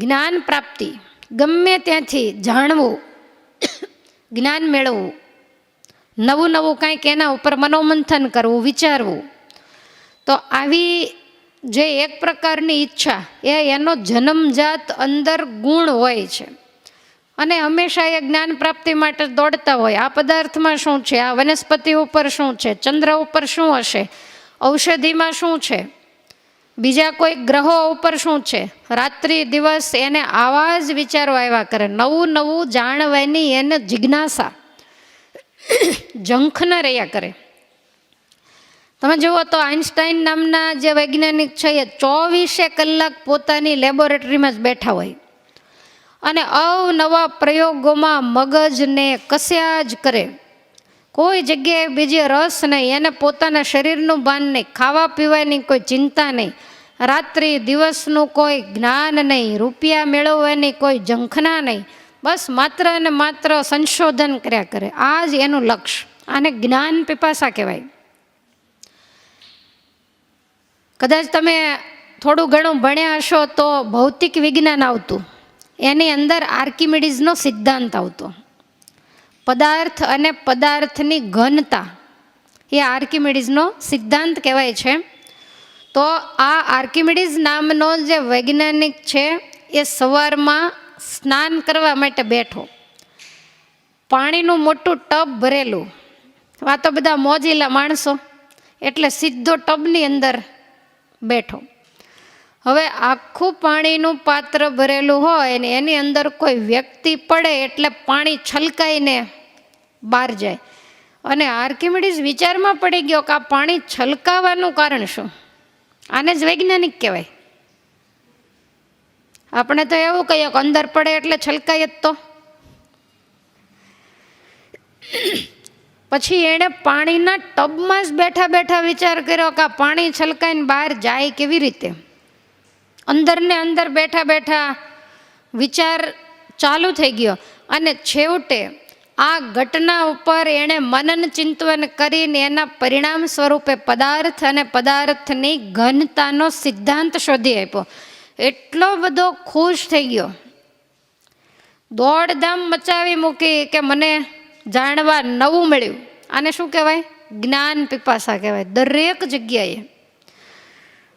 જ્ઞાન પ્રાપ્તિ. ગમે ત્યાંથી જાણવું, જ્ઞાન મેળવવું, નવું નવું કાંઈક એના ઉપર મનોમંથન કરવું, વિચારવું, તો આવી જે એક પ્રકારની ઈચ્છા એ એનો જન્મજાત અંદર ગુણ હોય છે. અને હંમેશા એ જ્ઞાન પ્રાપ્તિ માટે દોડતા હોય. આ પદાર્થમાં શું છે? આ વનસ્પતિ ઉપર શું છે? ચંદ્ર ઉપર શું હશે? ઔષધિમાં શું છે? બીજા કોઈ ગ્રહો ઉપર શું છે? રાત્રિ દિવસ એને આવા જ વિચારો આવ્યા કરે, નવું નવું જાણવાની એને જિજ્ઞાસા. ઝંખ ન રહ્યા કરે. તમે જુઓ તો આઇન્સ્ટાઈન નામના જે વૈજ્ઞાનિક છે એ ચોવીસે કલાક પોતાની લેબોરેટરીમાં જ બેઠા હોય. અને અવનવા પ્રયોગોમાં મગજને કસ્યા જ કરે. કોઈ જગ્યાએ બીજે રસ નહીં, એને પોતાના શરીરનું ભાન નહીં ખાવા પીવાની કોઈ ચિંતા નહીં. રાત્રિ દિવસનું કોઈ જ્ઞાન નહીં, રૂપિયા મેળવવાની કોઈ ઝંખના નહીં. બસ માત્ર અને માત્ર સંશોધન કર્યા કરે. આ જ એનું લક્ષ્ય. આને જ્ઞાન પીપાસા કહેવાય. કદાચ તમે થોડું ઘણું ભણ્યા હશો તો ભૌતિક વિજ્ઞાન આવતું. એની અંદર આર્કિમિડીઝનો સિદ્ધાંત આવતો. પદાર્થ અને પદાર્થની ઘનતા. એ આર્કિમિડીઝનો સિદ્ધાંત કહેવાય છે. તો આ આર્કિમિડીઝ નામનો જે વૈજ્ઞાનિક છે, એ સવારમાં સ્નાન કરવા માટે બેઠો. પાણીનું મોટું ટબ ભરેલું. આ તો બધા મોજીલા માણસો, એટલે સીધો ટબની અંદર બેઠો. હવે આખું પાણીનું પાત્ર ભરેલું હોય ને એની અંદર કોઈ વ્યક્તિ પડે એટલે પાણી છલકાઈને બહાર જાય. અને આર્કિમિડીઝ વિચારમાં પડી ગયો કે આ પાણી છલકાવાનું કારણ શું? આને જ વૈજ્ઞાનિક કહેવાય. આપણે તો એવું કહીએ કે અંદર પડે એટલે છલકાય જ તો. પછી એણે પાણીના ટબમાં જ બેઠા બેઠા વિચાર કર્યો કે આ પાણી છલકાઈને બહાર જાય કેવી રીતે? અંદરને અંદર બેઠા બેઠા વિચાર ચાલુ થઈ ગયો. અને છેવટે આ ઘટના ઉપર એણે મનન ચિંતન કરીને એના પરિણામ સ્વરૂપે પદાર્થ અને પદાર્થની ઘનતાનો સિદ્ધાંત શોધી આપ્યો. એટલો બધો ખુશ થઈ ગયો. દોડધામ મચાવી મૂકી કે મને જાણવા નવું મળ્યું. આને શું કહેવાય? જ્ઞાન પીપાસા કહેવાય. દરેક જગ્યાએ.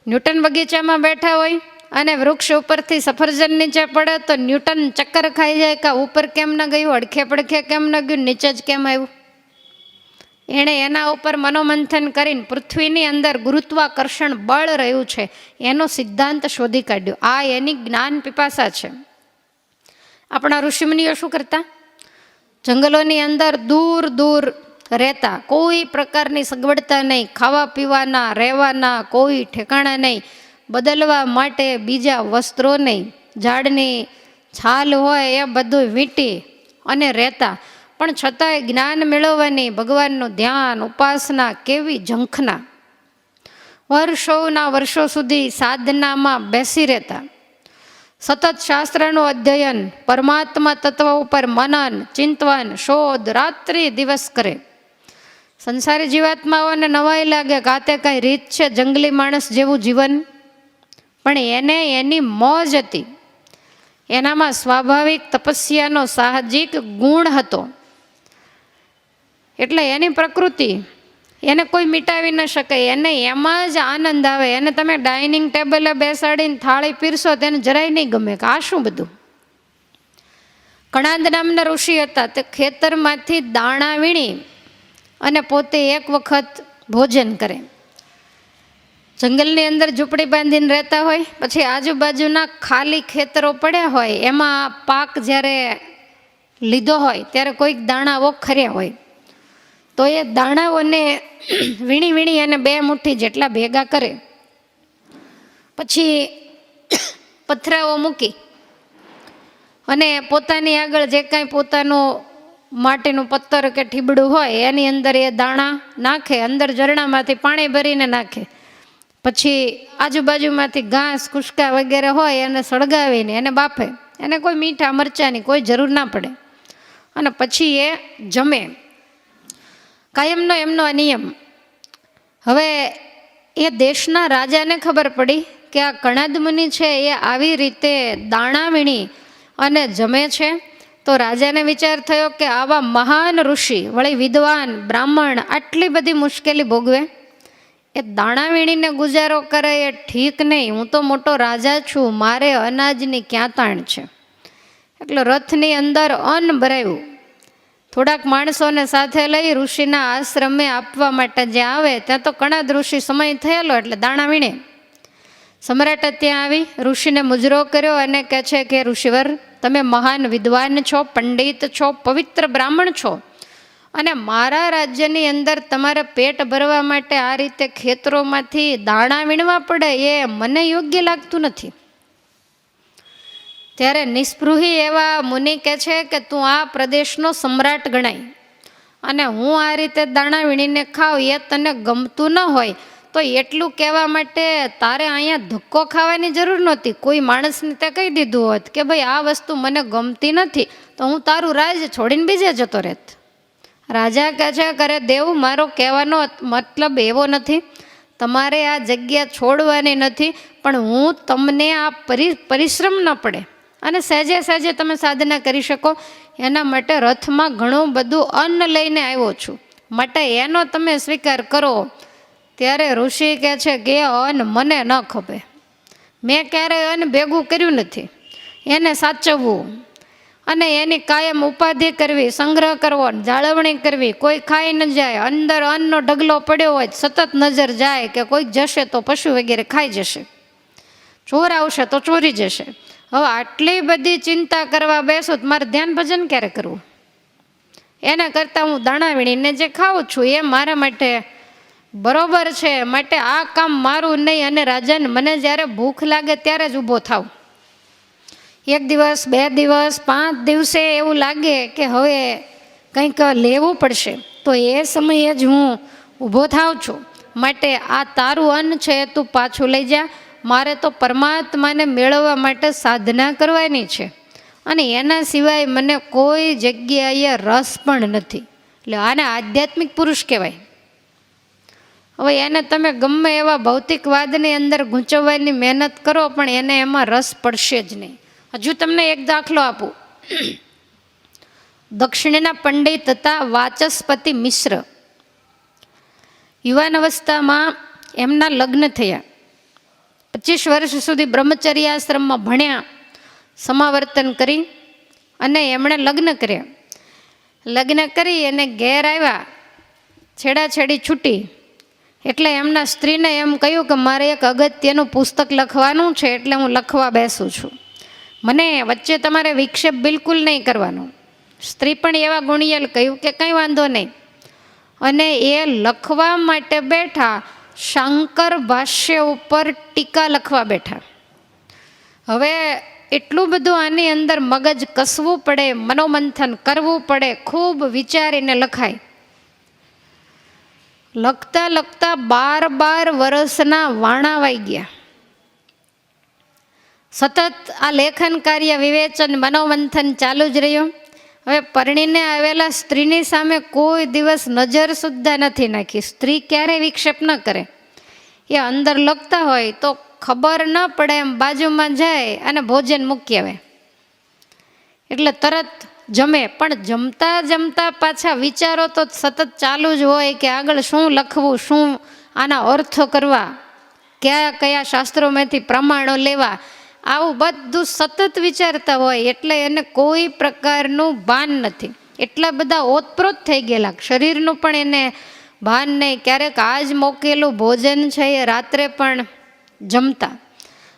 ન્યૂટન બગીચામાં બેઠા હોય અને વૃક્ષ ઉપરથી સફરજન નીચે પડે તો ન્યૂટન ચક્કર ખાઈ જાય કે ઉપર કેમ ન ગયું અડખે પડખે કેમ ન ગયું, નીચે જ કેમ આવ્યું? એણે એના ઉપર મનોમંથન કરીને પૃથ્વીની અંદર ગુરુત્વાકર્ષણ બળ રહ્યું છે, એનો સિદ્ધાંત શોધી કાઢ્યો. આ એની જ્ઞાન પીપાસા છે. આપણા ઋષિમુનિઓ શું કરતા? જંગલોની અંદર દૂર દૂર રહેતા, કોઈ પ્રકારની સગવડતા નહીં, ખાવા પીવાના, રહેવાના, કોઈ ઠેકાણા નહીં. બદલવા માટે બીજા વસ્ત્રોની ઝાડની છાલ હોય એ બધું વીંટી અને રહેતા. પણ છતાંય જ્ઞાન મેળવવાની ભગવાનનું ધ્યાન, ઉપાસના કેવી ઝંખના. વર્ષોના વર્ષો સુધી સાધનામાં બેસી રહેતા. સતત શાસ્ત્રનું અધ્યયન, પરમાત્મા તત્વ ઉપર મનન, ચિંતવન, શોધ, રાત્રિ દિવસ કરે. સંસારી જીવાત્માઓને નવાઈ લાગે કાતે કંઈ કાંઈ રીત છે જંગલી માણસ જેવું જીવન? પણ એને એની મોજ હતી. એનામાં સ્વાભાવિક તપસ્યાનો સાહજિક ગુણ હતો. એટલે એની પ્રકૃતિ, એને કોઈ મિટાવી ન શકે, એને એમાં જ આનંદ આવે. એને તમે ડાઇનિંગ ટેબલે બેસાડીને થાળી પીરશો તેને જરાય નહીં ગમે. કે આ શું બધું? કણાંદ નામના ઋષિ હતા. તે ખેતરમાંથી દાણા વીણી અને પોતે એક વખત ભોજન કરે. જંગલની અંદર ઝૂંપડી બાંધીને રહેતા હોય, પછી આજુબાજુના ખાલી ખેતરો પડ્યા હોય, એમાં પાક જ્યારે લીધો હોય, ત્યારે કોઈક દાણાઓ ખર્યા હોય. તો એ દાણાઓને વીણી વીણી અને બે મુઠ્ઠી જેટલા ભેગા કરે. પછી પથરાઓ મૂકી અને પોતાની આગળ જે કાંઈ પોતાનું માટીનું પથ્થર કે ઠીબડું હોય, એની અંદર એ દાણા નાખે, અંદર ઝરણામાંથી પાણી ભરીને નાખે. પછી આજુબાજુમાંથી ઘાસ કુશકા વગેરે હોય એને સળગાવીને એને બાફે. એને કોઈ મીઠા મરચાંની કોઈ જરૂર ના પડે. અને પછી એ જમે. કાયમનો એમનો નિયમ. હવે એ દેશના રાજાને ખબર પડી કે આ કણાદ મુનિ છે એ આવી રીતે દાણા વીણી અને જમે છે. તો રાજાને વિચાર થયો કે આવા મહાન ઋષિ વળી વિદ્વાન, બ્રાહ્મણ આટલી બધી મુશ્કેલી ભોગવે. એ દાણા વીણીને ગુજારો કરે એ ઠીક નહીં. હું તો મોટો રાજા છું. મારે અનાજની ક્યાં તાણ છે? એટલે રથની અંદર અન્ન ભરાયું. થોડાક માણસોને સાથે લઈ ઋષિના આશ્રમે આપવા માટે જે આવે, ત્યાં તો કણાદ ઋષિ સમય થયેલો એટલે દાણા વીણે સમ્રાટ ત્યાં આવી, ઋષિને મુજરો કર્યો અને કહે છે કે ઋષિવર, તમે મહાન વિદ્વાન છો, પંડિત છો, પવિત્ર બ્રાહ્મણ છો. અને મારા રાજ્યની અંદર તમારે પેટ ભરવા માટે આ રીતે ખેતરોમાંથી દાણા વીણવા પડે એ મને યોગ્ય લાગતું નથી. ત્યારે નિસ્પૃહી એવા મુનિ કહે છે કે તું આ પ્રદેશનો સમ્રાટ ગણાય. અને હું આ રીતે દાણા વીણીને ખાઉં એ તને ગમતું ન હોય, તો એટલું કહેવા માટે તારે અહીંયા ધક્કો ખાવાની જરૂર નહોતી. કોઈ માણસને તે કહી દીધું હોત કે ભાઈ આ વસ્તુ મને ગમતી નથી, તો હું તારું રાજ છોડીને બીજે જતો રહેત. રાજા કહે છે કરે દેવ, મારો કહેવાનો મતલબ એવો નથી. તમારે આ જગ્યા છોડવાની નથી, પણ હું તમને આ પરિ, પરિશ્રમ ન પડે. અને સહેજે સહેજે તમે સાધના કરી શકો. એના માટે રથમાં ઘણું બધું અન્ન લઈને આવ્યો છું. માટે એનો તમે સ્વીકાર કરો. ત્યારે ઋષિ કહે છે, કે અન્ન મને ન ખપે. મેં ક્યારેય અન્ન ભેગું કર્યું નથી. એને સાચવવું. અને એની કાયમ ઉપાધિ કરવી, સંગ્રહ કરવો જાળવણી કરવી. કોઈ ખાઈ ન જાય, અંદર અન્નનો ઢગલો પડ્યો હોય, સતત નજર જાય કે કોઈક જશે તો પશુ વગેરે ખાઈ જશે. ચોર આવશે તો ચોરી જશે. હવે આટલી બધી ચિંતા કરવા બેસો તો મારે ધ્યાન ભજન ક્યારે કરવું? એના કરતાં હું દાણા વીણીને જે ખાઉં છું, એ મારા માટે બરોબર છે. માટે આ કામ મારું નહીં અને રાજાને મને જ્યારે ભૂખ લાગે ત્યારે જ ઊભો થાવ એક દિવસ, બે દિવસ, પાંચ દિવસે એવું લાગે કે હવે કંઈક લેવું પડશે. તો એ સમયે જ હું ઊભો થાઉં છું. માટે આ તારું અન્ન છે તું પાછું લઈ જા. મારે તો પરમાત્માને મેળવવા માટે સાધના કરવાની છે. અને એના સિવાય મને કોઈ જગ્યાએ રસ પણ નથી. એટલે આને આધ્યાત્મિક પુરુષ કહેવાય. હવે એને તમે ગમે એવા ભૌતિકવાદની અંદર ગૂંચવવાની મહેનત કરો, પણ એને એમાં રસ પડશે જ નહીં. હજુ તમને એક દાખલો આપું. દક્ષિણના પંડિત હતા વાચસ્પતિ મિશ્ર. યુવાન અવસ્થામાં એમના લગ્ન થયા. પચીસ વર્ષ સુધી બ્રહ્મચર્ય આશ્રમમાં ભણ્યા, સમાવર્તન કરી અને એમણે લગ્ન કર્યા. લગ્ન કરી અને ઘેર આવ્યા. છેડાછેડી છૂટી. એટલે એમના સ્ત્રીને એમ કહ્યું કે મારે એક અગત્યનું પુસ્તક લખવાનું છે, એટલે હું લખવા બેસું છું. મને વચ્ચે તમારે વિક્ષેપ બિલકુલ નહીં કરવાનો. સ્ત્રી પણ એવા ગુણિયલ કહ્યું કે કંઈ વાંધો નહીં. અને એ લખવા માટે બેઠા શંકર ભાષ્ય ઉપર ટીકા લખવા બેઠા. હવે એટલું બધું આની અંદર મગજ કસવું પડે, મનોમંથન કરવું પડે, ખૂબ વિચારીને લખાય. લખતા લખતા બાર બાર વર્ષના વાણા વાઈ ગયા. સતત આ લેખન કાર્ય વિવેચન મનોમંથન ચાલુ જ રહ્યું. હવે પરણીને આવેલા સ્ત્રીની સામે કોઈ દિવસ નજર સુદ્ધા નથી નાખી. સ્ત્રી ક્યારેય વિક્ષેપ ન કરે. એ અંદર લખતા હોય તો ખબર ન પડે એમ બાજુમાં જાય અને ભોજન મૂકી આવે. એટલે તરત જમે, પણ જમતા જમતા પાછા વિચારો તો સતત ચાલુ જ હોય કે આગળ શું લખવું, શું આના અર્થો કરવા, કયા કયા શાસ્ત્રોમાંથી પ્રમાણો લેવા આવું બધું સતત વિચારતા હોય એટલે એને કોઈ પ્રકારનું ભાન નથી. એટલા બધા ઓતપ્રોત થઈ ગયેલા. શરીરનું પણ એને ભાન નહીં. ક્યારેક આજ મોકેલું ભોજન છે એ રાત્રે પણ જમતા.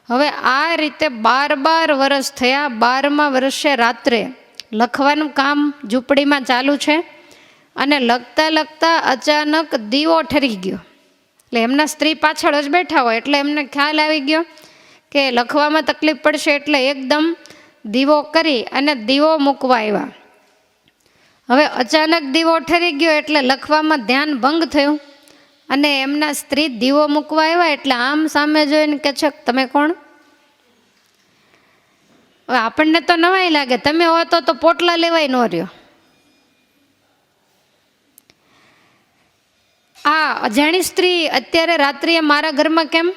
હવે આ રીતે બાર બાર વર્ષ થયા, બારમા વર્ષે રાત્રે લખવાનું કામ ઝૂંપડીમાં ચાલુ છે અને લખતા લખતા અચાનક દીવો ઠરી ગયો. એટલે એમના સ્ત્રી પાછળ જ બેઠા હોય એટલે એમને ખ્યાલ આવી ગયો કે લખવામાં તકલીફ પડશે એટલે એકદમ દીવો કરી અને દીવો મૂકવા આવ્યા. હવે અચાનક દીવો ઠરી ગયો એટલે લખવામાં ધ્યાન ભંગ થયું અને એમના સ્ત્રી દીવો મૂકવા આવ્યા એટલે આમ સામે જોઈને કે છે, તમે કોણ? હવે આપણને તો નવાઈ લાગે, તમે હો તો પોટલા લેવાય ન રહ્યો. આ અજાણી સ્ત્રી અત્યારે રાત્રિએ મારા ઘરમાં કેમ?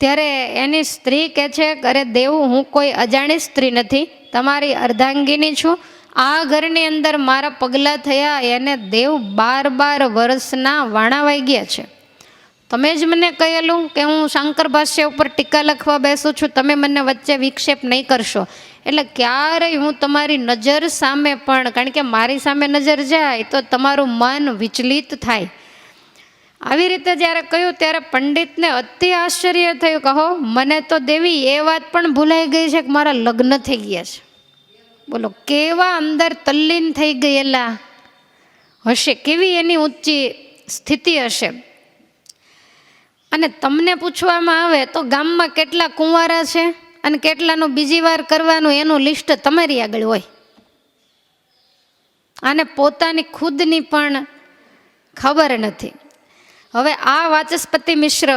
ત્યારે એની સ્ત્રી કહે છે અરે દેવ, હું કોઈ અજાણી સ્ત્રી નથી, તમારી અર્ધાંગીની છું. આ ઘરની અંદર મારા પગલાં થયા, એને દેવ બાર બાર વર્ષના વાણા ગયા છે. તમે જ મને કહેલું કે હું શંકર ભાષ્ય ઉપર ટીકા લખવા બેસું છું, તમે મને વચ્ચે વિક્ષેપ નહીં કરશો. એટલે ક્યારેય હું તમારી નજર સામે પણ, કારણ કે મારી સામે નજર જાય, તો તમારું મન વિચલિત થાય. આવી રીતે જ્યારે કહ્યું, ત્યારે પંડિતને અતિ આશ્ચર્ય થયું કહો મને તો દેવી, એ વાત પણ ભૂલાઈ ગઈ છે કે મારા લગ્ન થઈ ગયા છે. બોલો, કેવા અંદર તલ્લીન થઈ ગયેલા. હશે, કેવી એની ઊંચી સ્થિતિ હશે? અને તમને પૂછવામાં આવે તો ગામમાં કેટલા કુંવારા છે અને કેટલાનું બીજી વાર કરવાનું એનું લિસ્ટ તમારી આગળ હોય. અને પોતાની ખુદની પણ ખબર નથી. હવે આ વાચસ્પતિ મિશ્ર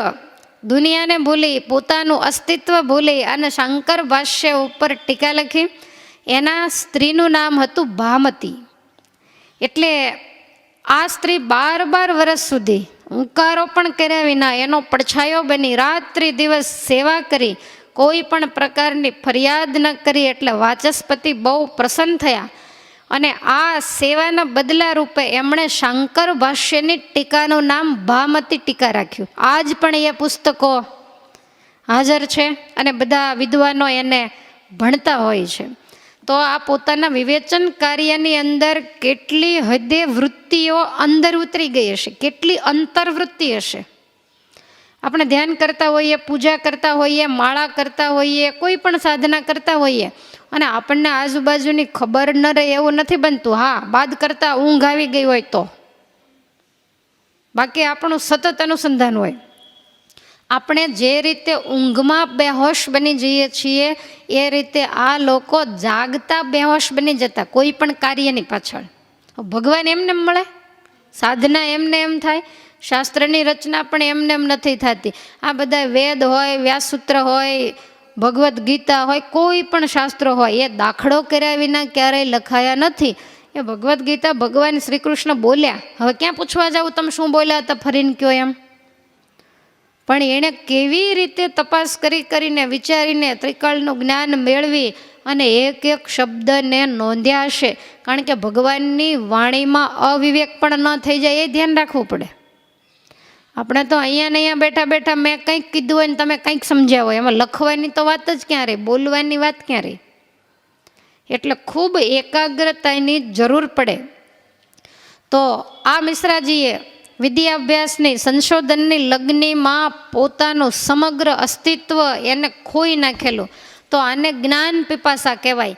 દુનિયાને ભૂલી, પોતાનું અસ્તિત્વ ભૂલી અને શંકર ભાષ્ય ઉપર ટીકા લખી એના સ્ત્રીનું નામ હતું ભામતી. એટલે આ સ્ત્રી બાર બાર વર્ષ સુધી ઉંકારો પણ કર્યા વિના એનો પડછાયો બની રાત્રિ દિવસ સેવા કરી, કોઈ પણ પ્રકારની ફરિયાદ ન કરી એટલે વાચસ્પતિ બહુ પ્રસન્ન થયા. અને આ સેવાના બદલા રૂપે એમણે શંકર ભાષ્યની ટીકાનું નામ ભામતી ટીકા રાખ્યું. આજ પણ એ પુસ્તકો હાજર છે અને બધા વિદ્વાનો એને ભણતા હોય છે. તો આ પોતાના વિવેચન કાર્યની અંદર કેટલી હદે વૃત્તિઓ અંદર ઉતરી ગઈ હશે, કેટલી અંતર્વૃત્તિ હશે. આપણે ધ્યાન કરતા હોઈએ, પૂજા કરતા હોઈએ, માળા કરતા હોઈએ, કોઈ પણ સાધના કરતા હોઈએ અને આપણને આજુબાજુની ખબર ન રહે એવું નથી બનતું. હા, બાદ કરતા ઊંઘ આવી ગઈ હોય તો. બાકી આપણું સતત અનુસંધાન હોય. આપણે જે રીતે ઊંઘમાં બેહોશ બની જઈએ છીએ, એ રીતે આ લોકો જાગતા બેહોશ બની જતા, કોઈ પણ કાર્યની પાછળ. ભગવાન એમને મળે, સાધના એમને એમ થાય, શાસ્ત્રની રચના પણ એમને એમ નથી થતી. આ બધા વેદ હોય, વ્યાસસૂત્ર હોય ભગવદ્ ગીતા હોય, કોઈ પણ શાસ્ત્ર હોય, એ દાખલો કર્યા વિના ક્યારેય લખાયા નથી. એ ભગવદ્ ગીતા ભગવાન શ્રી કૃષ્ણ બોલ્યા. હવે ક્યાં પૂછવા જાવ તમે શું બોલ્યા હતા? ફરીને કયો એમ? પણ એણે કેવી રીતે તપાસ કરી કરીને વિચારીને ત્રિકાળનું જ્ઞાન મેળવી અને એક એક શબ્દને નોંધ્યા હશે? કારણ કે ભગવાનની વાણીમાં અવિવેક પણ ન થઈ જાય, એ ધ્યાન રાખવું પડે. આપણે તો અહીંયા ને અહીંયા બેઠા બેઠા મેં કંઈક કીધું હોય ને તમે કંઈક સમજ્યા હોય. એમાં લખવાની તો વાત જ ક્યાં રહી? બોલવાની વાત ક્યાં રહી? એટલે ખૂબ એકાગ્રતાની જરૂર પડે. તો આ મિશ્રાજીએ વિદ્યાભ્યાસની, સંશોધનની લગ્નીમાં પોતાનું સમગ્ર અસ્તિત્વ એને ખોઈ નાખેલું. તો આને જ્ઞાન પીપાસા કહેવાય.